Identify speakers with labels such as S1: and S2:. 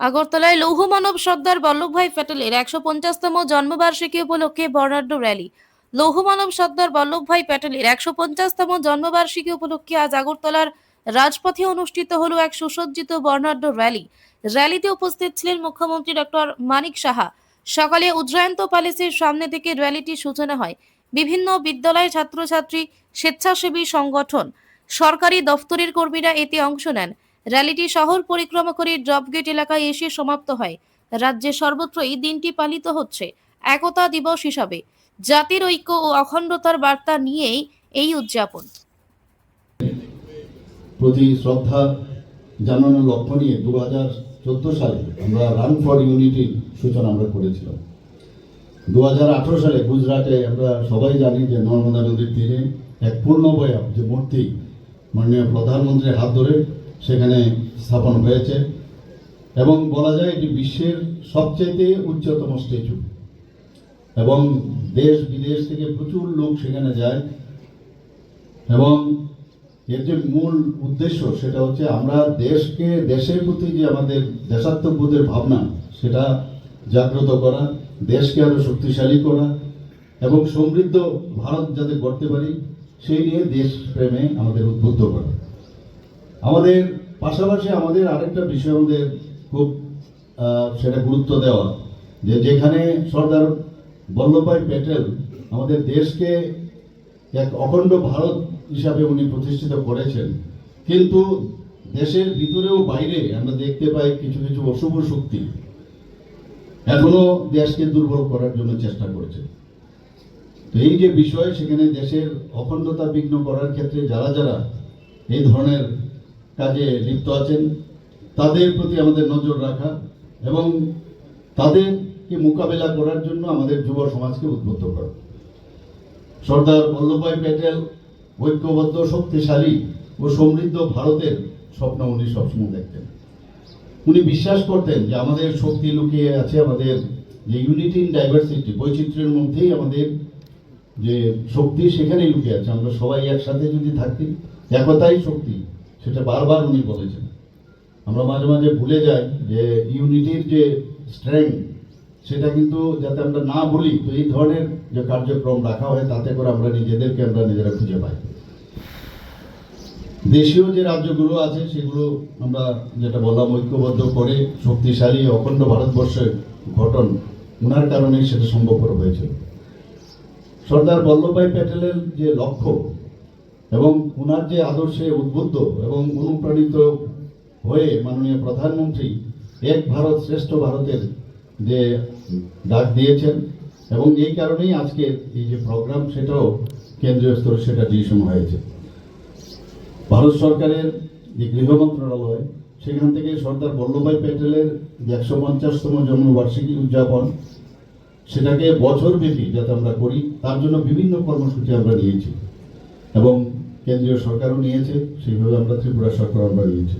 S1: আগরতলায় লৌহ মানব সর্দার বল্লভভাই প্যাটেলের একশো পঞ্চাশতম জন্মবার্ষিকী উপলক্ষে বর্ণাঢ্য র্যালি। লৌহ মানব সর্দার বল্লভভাই প্যাটেলের একশো পঞ্চাশতম জন্মবার্ষিকী উপলক্ষে আজ আগরতলার রাজপথে অনুষ্ঠিত হলো এক সুসজ্জিত বর্ণাঢ্য র্যালি। র্যালিতে উপস্থিত ছিলেন মুখ্যমন্ত্রী ডক্টর মানিক সাহা। সকালে উজ্জয়ন্ত প্যালেসের সামনে থেকে র্যালিটির সূচনা হয়। বিভিন্ন বিদ্যালয় ছাত্রছাত্রী স্বেচ্ছাসেবী সংগঠন, সরকারি দফতরের কর্মীরা এতে অংশ নেন। র্যালিটি শহর পরিক্রমা করে ড্রপগেট এলাকায় এসে সমাপ্ত হয়। রাজ্যে সর্বত্রই দিনটি পালিত হচ্ছে। একতা দিবস হিসাবে জাতির ঐক্য ও অখণ্ডতার বার্তা নিয়েই এই উদযাপন।
S2: প্রতি শ্রদ্ধা জানানোর লক্ষ্য নিয়ে দু হাজার চোদ্দ সালে আমরা রান ফর ইউনিটির সূচনা আমরা করেছিলাম। দু হাজার আঠেরো সালে গুজরাটে আমরা সবাই জানি যে নর্মদা নদীর তীরে এক পূর্ণবয়া যে মূর্তি মাননীয় প্রধানমন্ত্রীর হাত ধরে সেখানে স্থাপন হয়েছে এবং বলা যায় এটি বিশ্বের সবচেয়ে উচ্চতম স্ট্যাচু। এবং দেশ বিদেশ থেকে প্রচুর লোক সেখানে যায়। এবং এর যে মূল উদ্দেশ্য সেটা হচ্ছে আমরা দেশকে, দেশের প্রতি যে আমাদের দেশাত্মবোধের ভাবনা, সেটা জাগ্রত করা, দেশকে আরও শক্তিশালী করা এবং সমৃদ্ধ ভারত যাতে গড়তে পারি, সেই নিয়ে দেশ প্রেমে আমাদের উদ্বুদ্ধ করা। আমাদের পাশাপাশি আমাদের আরেকটা বিষয় আমাদের খুব সেটা গুরুত্ব দেওয়া, যে যেখানে সর্দার বল্লভভাই প্যাটেল আমাদের দেশকে এক অখণ্ড ভারত হিসাবে উনি প্রতিষ্ঠিত করেছেন। কিন্তু দেশের ভিতরেও বাইরে আমরা দেখতে পাই কিছু কিছু অশুভ শক্তি এখনও দেশকে দুর্বল করার জন্য চেষ্টা করছে। তো এই যে বিষয়, সেখানে দেশের অখণ্ডতা বিঘ্ন করার ক্ষেত্রে যারা যারা এই ধরনের কাজে লিপ্ত আছেন, তাদের প্রতি আমাদের নজর রাখা এবং তাদেরকে মোকাবেলা করার জন্য আমাদের যুব সমাজকে উদ্বুদ্ধ করা। সর্দার বল্লভভাই প্যাটেল ঐক্যবদ্ধ, শক্তিশালী ও সমৃদ্ধ ভারতের স্বপ্ন উনি সবসময় দেখতেন। উনি বিশ্বাস করতেন যে আমাদের শক্তি লুকিয়ে আছে, আমাদের যে ইউনিটি ইন ডাইভার্সিটি বৈচিত্র্যের মধ্যেই আমাদের যে শক্তি সেখানেই লুকিয়ে আছে। আমরা সবাই একসাথে যদি থাকি, একতাই শক্তি। সেটা বারবার উনি বলেছেন। আমরা মাঝে মাঝে ভুলে যাই যে ইউনিটির যে স্ট্রেংথ, সেটা কিন্তু যাতে আমরা না ভুলি, তো এই ধরনের যে কার্যক্রম রাখা হয়, তাতে করে আমরা নিজেদেরকে আমরা নিজেরা খুঁজে পাই। দেশীয় যে রাজ্যগুলো আছে, সেগুলো আমরা যেটা বললাম, ঐক্যবদ্ধ করে শক্তিশালী, অখণ্ড ভারতবর্ষের গঠন ওনার কারণেই সেটা সম্ভবপর হয়েছিল। সর্দার বল্লভভাই প্যাটেলের যে লক্ষ্য এবং ওনার যে আদর্শে উদ্বুদ্ধ এবং অনুপ্রাণিত হয়ে মাননীয় প্রধানমন্ত্রী এক ভারত শ্রেষ্ঠ ভারতের যে ডাক দিয়েছেন এবং এই কারণেই আজকে এই যে প্রোগ্রাম, সেটাও কেন্দ্রীয় স্তরে সেটা ডিসিশন হয়েছে। ভারত সরকারের যে গৃহ মন্ত্রণালয়, সেখান থেকে সর্দার বল্লভভাই প্যাটেলের একশো পঞ্চাশতম জন্মবার্ষিকী উদযাপন, সেটাকে বছরব্যাপী যাতে আমরা করি, তার জন্য বিভিন্ন কর্মসূচি আমরা নিয়েছি। এবং কেন্দ্রীয় সরকারও নিয়েছে সেইভাবে আমরা ত্রিপুরা সরকার আমরা নিয়েছি।